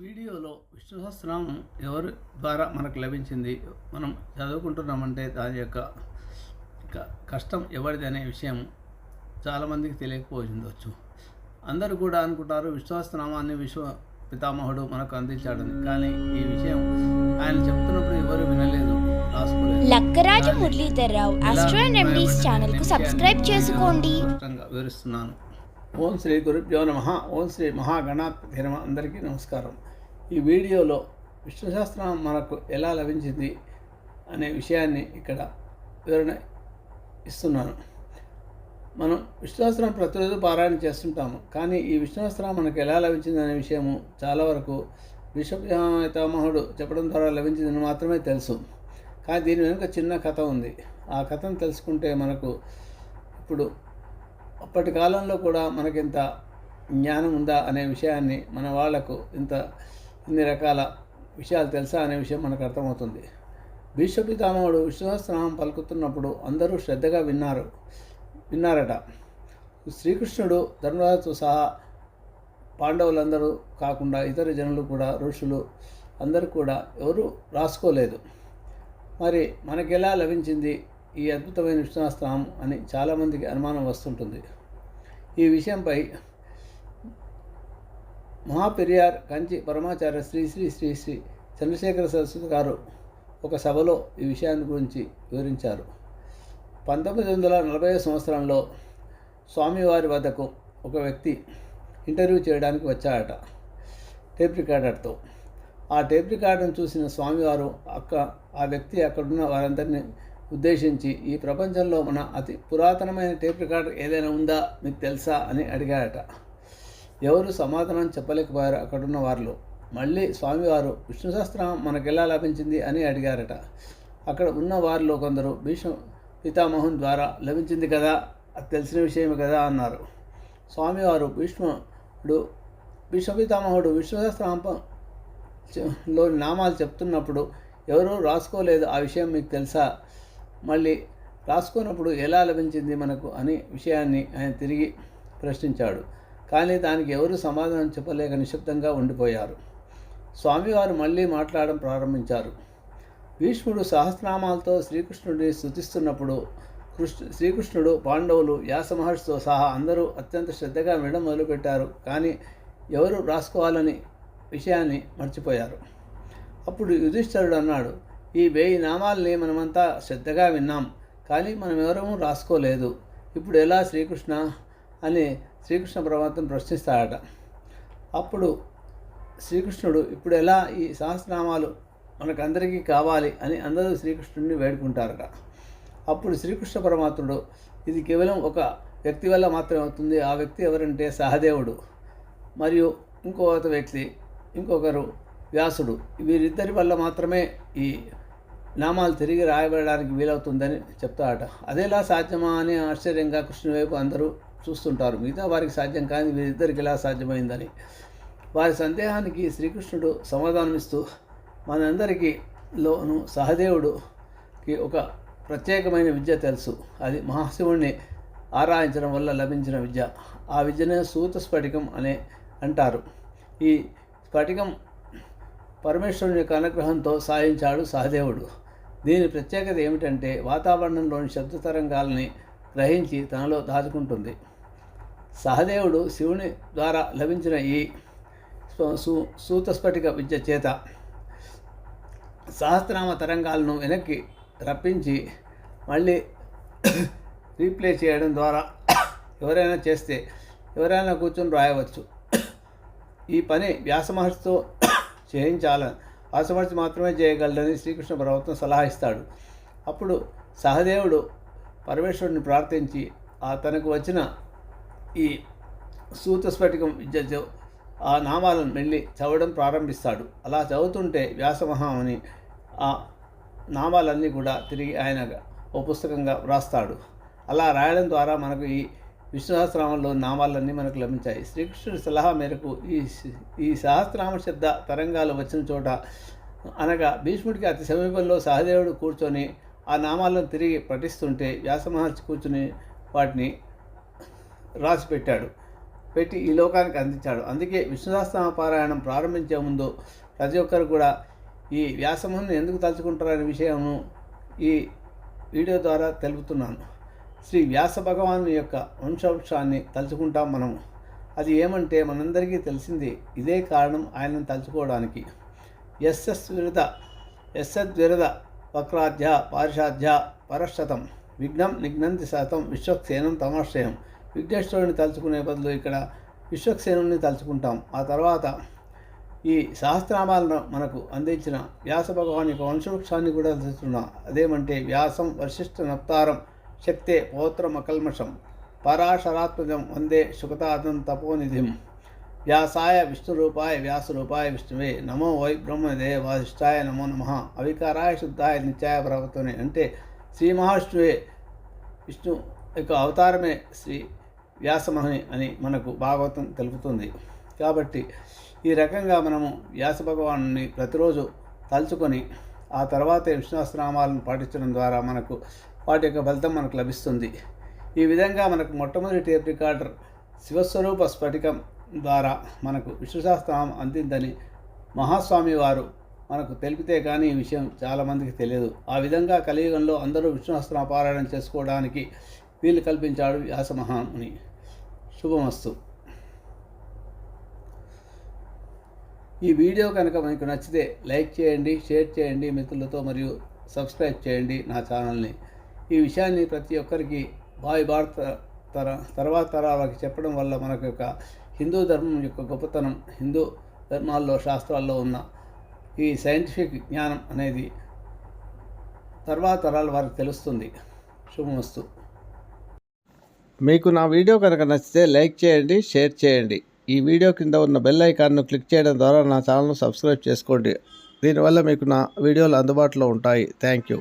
వీడియోలో విష్ణు సహస్రనామం ఎవరి ద్వారా మనకు లభించింది? మనం చదువుకుంటున్నామంటే దాని యొక్క కష్టం ఎవరిది అనే విషయం చాలామందికి తెలియకపోవచ్చు అందరూ కూడా అనుకుంటారు విష్ణు సహస్రనామాన్ని విశ్వ పితామహుడు మనకు అందించాడని. కానీ ఈ విషయం ఆయన చెప్తున్నప్పుడు ఎవరు వినలేదు. లక్కరాజు మురళీధర్రావు ఆస్ట్రో ఛానల్కు సబ్స్క్రైబ్ చేసుకోండి. వివరిస్తున్నాను. ఓం శ్రీ గురుభ్యో నమ. ఓం శ్రీ మహాగణాధి నమ అందరికీ నమస్కారం. ఈ వీడియోలో విష్ణుశాస్త్రం మనకు ఎలా లభించింది అనే విషయాన్ని ఇక్కడ వివరణ ఇస్తున్నాను. మనం విష్ణుశాస్త్రం ప్రతిరోజు పారాయణ చేస్తుంటాము. కానీ ఈ విష్ణుశాస్త్రం మనకు ఎలా లభించింది అనే విషయము చాలా వరకు విశ్వపితామహుడు చెప్పడం ద్వారా లభించిందని మాత్రమే తెలుసు. కానీ దీని వెనుక చిన్న కథ ఉంది. ఆ కథను తెలుసుకుంటే మనకు ఇప్పుడు అప్పటి కాలంలో కూడా మనకింత జ్ఞానం ఉందా అనే విషయాన్ని మన వాళ్ళకు ఇంత ఇన్ని రకాల విషయాలు తెలుసా అనే విషయం మనకు అర్థమవుతుంది. భీష్మపితామహుడు విశ్వసనామం పలుకుతున్నప్పుడు అందరూ శ్రద్ధగా విన్నారు. విన్నారట. శ్రీకృష్ణుడు ధర్మరాజుతో సహా పాండవులందరూ కాకుండా ఇతర జనులు కూడా ఋషులు అందరూ కూడా ఎవరు రాసుకోలేదు. మరి మనకెలా లభించింది? ఈ అద్భుతమైన విష్ణుశాస్త్రం అని చాలామందికి అనుమానం వస్తుంటుంది. ఈ విషయంపై మహాపెరియార్ కంచి పరమాచార్య శ్రీ శ్రీ శ్రీ శ్రీ చంద్రశేఖర సరస్వతి గారు ఒక సభలో ఈ విషయాన్ని గురించి వివరించారు. పంతొమ్మిది వందల నలభై సంవత్సరంలో స్వామివారి వద్దకు ఒక వ్యక్తి ఇంటర్వ్యూ చేయడానికి వచ్చాడట టేప్ రికార్డర్తో. ఆ టేప్ రికార్డును చూసిన స్వామివారు అక్క ఆ వ్యక్తి అక్కడున్న వారందరినీ ఉద్దేశించి ఈ ప్రపంచంలో మన అతి పురాతనమైన టేప్ రికార్డర్ ఏదైనా ఉందా మీకు తెలుసా అని అడిగాడట ఎవరు సమాధానం చెప్పలేకపోయారు అక్కడున్న వారిలో. మళ్ళీ స్వామివారు విష్ణు సహస్రం మనకు ఎలా లభించింది? అని అడిగారట. అక్కడ ఉన్న వారిలో కొందరు భీష్మ పితామహుని ద్వారా లభించింది కదా అది తెలిసిన విషయమే కదా అన్నారు. స్వామివారు భీష్ముడు భీష్మ పితామహుడు విష్ణు లో నామాలు చెప్తున్నప్పుడు ఎవరూ రాసుకోలేదు ఆ విషయం మీకు తెలుసా? మళ్ళీ రాసుకున్నప్పుడు ఎలా లభించింది మనకు అని విషయాన్ని ఆయన తిరిగి ప్రశ్నించాడు. కానీ దానికి ఎవరు సమాధానం చెప్పలేక నిశ్శబ్దంగా ఉండిపోయారు. స్వామివారు మళ్ళీ మాట్లాడడం ప్రారంభించారు. భీష్ముడు సహస్రనామాలతో శ్రీకృష్ణుడిని స్థుతిస్తున్నప్పుడు కృష్ణ శ్రీకృష్ణుడు పాండవులు వ్యాస మహర్షితో సహా అందరూ అత్యంత శ్రద్ధగా వినడం మొదలుపెట్టారు. కానీ ఎవరు రాసుకోవాలని విషయాన్ని మర్చిపోయారు. అప్పుడు యుధిష్ఠరుడు అన్నాడు ఈ వేయి నామాల్ని మనమంతా శ్రద్ధగా విన్నాం. కానీ మనం ఎవరము రాసుకోలేదు. ఇప్పుడు ఎలా శ్రీకృష్ణ అని శ్రీకృష్ణ పరమాత్మను ప్రశ్నిస్తాడట. అప్పుడు శ్రీకృష్ణుడు ఇప్పుడు ఎలా ఈ సహస్రనామాలు మనకందరికీ కావాలి అని అందరూ శ్రీకృష్ణుడిని వేడుకుంటారట. అప్పుడు శ్రీకృష్ణ పరమాత్ముడు ఇది కేవలం ఒక వ్యక్తి వల్ల మాత్రమే అవుతుంది. ఆ వ్యక్తి ఎవరంటే సహదేవుడు. మరియు ఇంకొక వ్యక్తి ఇంకొకరు వ్యాసుడు. వీరిద్దరి వల్ల మాత్రమే ఈ నామాలు తిరిగి రాయబడడానికి వీలవుతుందని చెప్తాడట అదేలా సాధ్యమా అని ఆశ్చర్యంగా కృష్ణుని వైపు అందరూ చూస్తుంటారు. మిగతా వారికి సాధ్యం కానీ వీరిద్దరికి ఎలా సాధ్యమైందని. వారి సందేహానికి శ్రీకృష్ణుడు సమాధానమిస్తూ మనందరికీ లోను సహదేవుడుకి ఒక ప్రత్యేకమైన విద్య తెలుసు. అది మహాశివుణ్ణి ఆరాధించడం వల్ల లభించిన విద్య. ఆ విద్యనే సూత స్ఫటికం అనే అంటారు. ఈ స్ఫటికం పరమేశ్వరుని యొక్క అనుగ్రహంతో సాధించాడు సహదేవుడు. దీని ప్రత్యేకత ఏమిటంటే వాతావరణంలోని శబ్ద తరంగాల్ని గ్రహించి తనలో దాచుకుంటుంది. సహదేవుడు శివుని ద్వారా లభించిన ఈ సూ సూతస్ఫటిక విద్య చేత సహస్రనామ తరంగాలను వెనక్కి రప్పించి మళ్ళీ రీప్లే చేయడం ద్వారా ఎవరైనా చేస్తే ఎవరైనా కూర్చొని రాయవచ్చు. ఈ పని వ్యాస మహర్షితో చేయించాలని వ్యాస మాత్రమే చేయగలడని శ్రీకృష్ణ పర్వతం సలహా ఇస్తాడు. అప్పుడు సహదేవుడు పరమేశ్వరుని ప్రార్థించి ఆ తనకు వచ్చిన ఈ సూతస్ఫటికం విద్యతో ఆ నామాలను వెళ్ళి చదవడం ప్రారంభిస్తాడు. అలా చదువుతుంటే వ్యాసమహాముని ఆ నామాలన్నీ కూడా తిరిగి ఆయన ఓ పుస్తకంగా వ్రాస్తాడు. అలా రాయడం ద్వారా మనకు ఈ విశ్వసహస్రనామంలో నామాలన్నీ మనకు లభించాయి. శ్రీకృష్ణుడి సలహా మేరకు ఈ ఈ సహస్రనామ శబ్ద తరంగాలు వచ్చిన చోట అనగా భీష్ముడికి అతి సమీపంలో సహదేవుడు కూర్చొని ఆ నామాలను తిరిగి పఠిస్తుంటే వ్యాసమహర్షి కూర్చుని వాటిని రాసి పెట్టాడు పెట్టి ఈ లోకానికి అందించాడు. అందుకే విష్ణుదాస్తమ పారాయణం ప్రారంభించే ముందు ప్రతి ఒక్కరు కూడా ఈ వ్యాసమును ఎందుకు తలుచుకుంటారనే విషయము ఈ వీడియో ద్వారా తెలుపుతున్నాను. శ్రీ వ్యాస భగవాను యొక్క వంశవృక్షాన్ని తలుచుకుంటాం మనము. అది ఏమంటే మనందరికీ తెలిసింది ఇదే కారణం ఆయనను తలుచుకోవడానికి. ఎస్ఎస్ విరద ఎస్ఎద్ వక్రాధ్య పారిషాధ్య పరశతం విఘ్నం నిఘ్నంతి శాతం విశ్వక్సేనం తమాశ్రయం. విఘ్నేశ్వరుని తలుచుకునే బదులు ఇక్కడ విశ్వక్సేనుని తలుచుకుంటాం. ఆ తర్వాత ఈ సహస్రనామాలను మనకు అందించిన వ్యాస భగవాన్ యొక్క వంశవృక్షాన్ని కూడా తెలుసుకున్నాం అదేమంటే వ్యాసం వశిష్ఠ నప్తారం శక్తే పౌత్రమకల్మషం పరాశరాత్మజం వందే సుఖతాదం తపోనిధిం. వ్యాసాయ విష్ణురూపాయ వ్యాసరూపాయ విష్ణువే నమో వై బ్రహ్మదే వాసిష్ఠాయ నమో నమ. అవికారాయ శుద్ధాయ నిత్యాయ ప్రవర్తనే అంటే శ్రీ మహావిష్ణువే విష్ణు యొక్క అవతారమే శ్రీ వ్యాసమహని అని మనకు భాగవతం తెలుపుతుంది. కాబట్టి ఈ రకంగా మనము వ్యాస భగవాను ప్రతిరోజు తలుచుకొని ఆ తర్వాతే విష్ణుసహస్రనామాలను పాటించడం ద్వారా మనకు వాటి యొక్క ఫలితం మనకు లభిస్తుంది. ఈ విధంగా మనకు మొట్టమొదటి టేప్ రికార్డర్ శివస్వరూప స్ఫటికం ద్వారా మనకు విశ్వశాస్త్రం అందిందని మహాస్వామి వారు మనకు తెలిపితే కానీ ఈ విషయం చాలామందికి తెలియదు. ఆ విధంగా కలియుగంలో అందరూ విష్ణుశాస్త్రం పారాయణం చేసుకోవడానికి వీలు కల్పించాడు వ్యాసమహాముని శుభమస్తు. ఈ వీడియో కనుక మీకు నచ్చితే లైక్ చేయండి షేర్ చేయండి మిత్రులతో మరియు సబ్స్క్రైబ్ చేయండి నా ఛానల్ని. ఈ విషయాన్ని ప్రతి ఒక్కరికి భావి భారత తర తర్వాత తరాలకి చెప్పడం వల్ల మనకు యొక్క హిందూ ధర్మం యొక్క గొప్పతనం హిందూ ధర్మాల్లో శాస్త్రాల్లో ఉన్న ఈ సైంటిఫిక్ జ్ఞానం అనేది తర్వాత తరాల వారికి తెలుస్తుంది. శుభమస్తు. మీకు నా వీడియో కనుక నచ్చితే లైక్ చేయండి షేర్ చేయండి. ఈ వీడియో కింద ఉన్న బెల్ ఐకాన్ను క్లిక్ చేయడం ద్వారా నా ఛానల్ను సబ్స్క్రైబ్ చేసుకోండి. దీనివల్ల మీకు నా వీడియోలు అందుబాటులో ఉంటాయి. Thank you.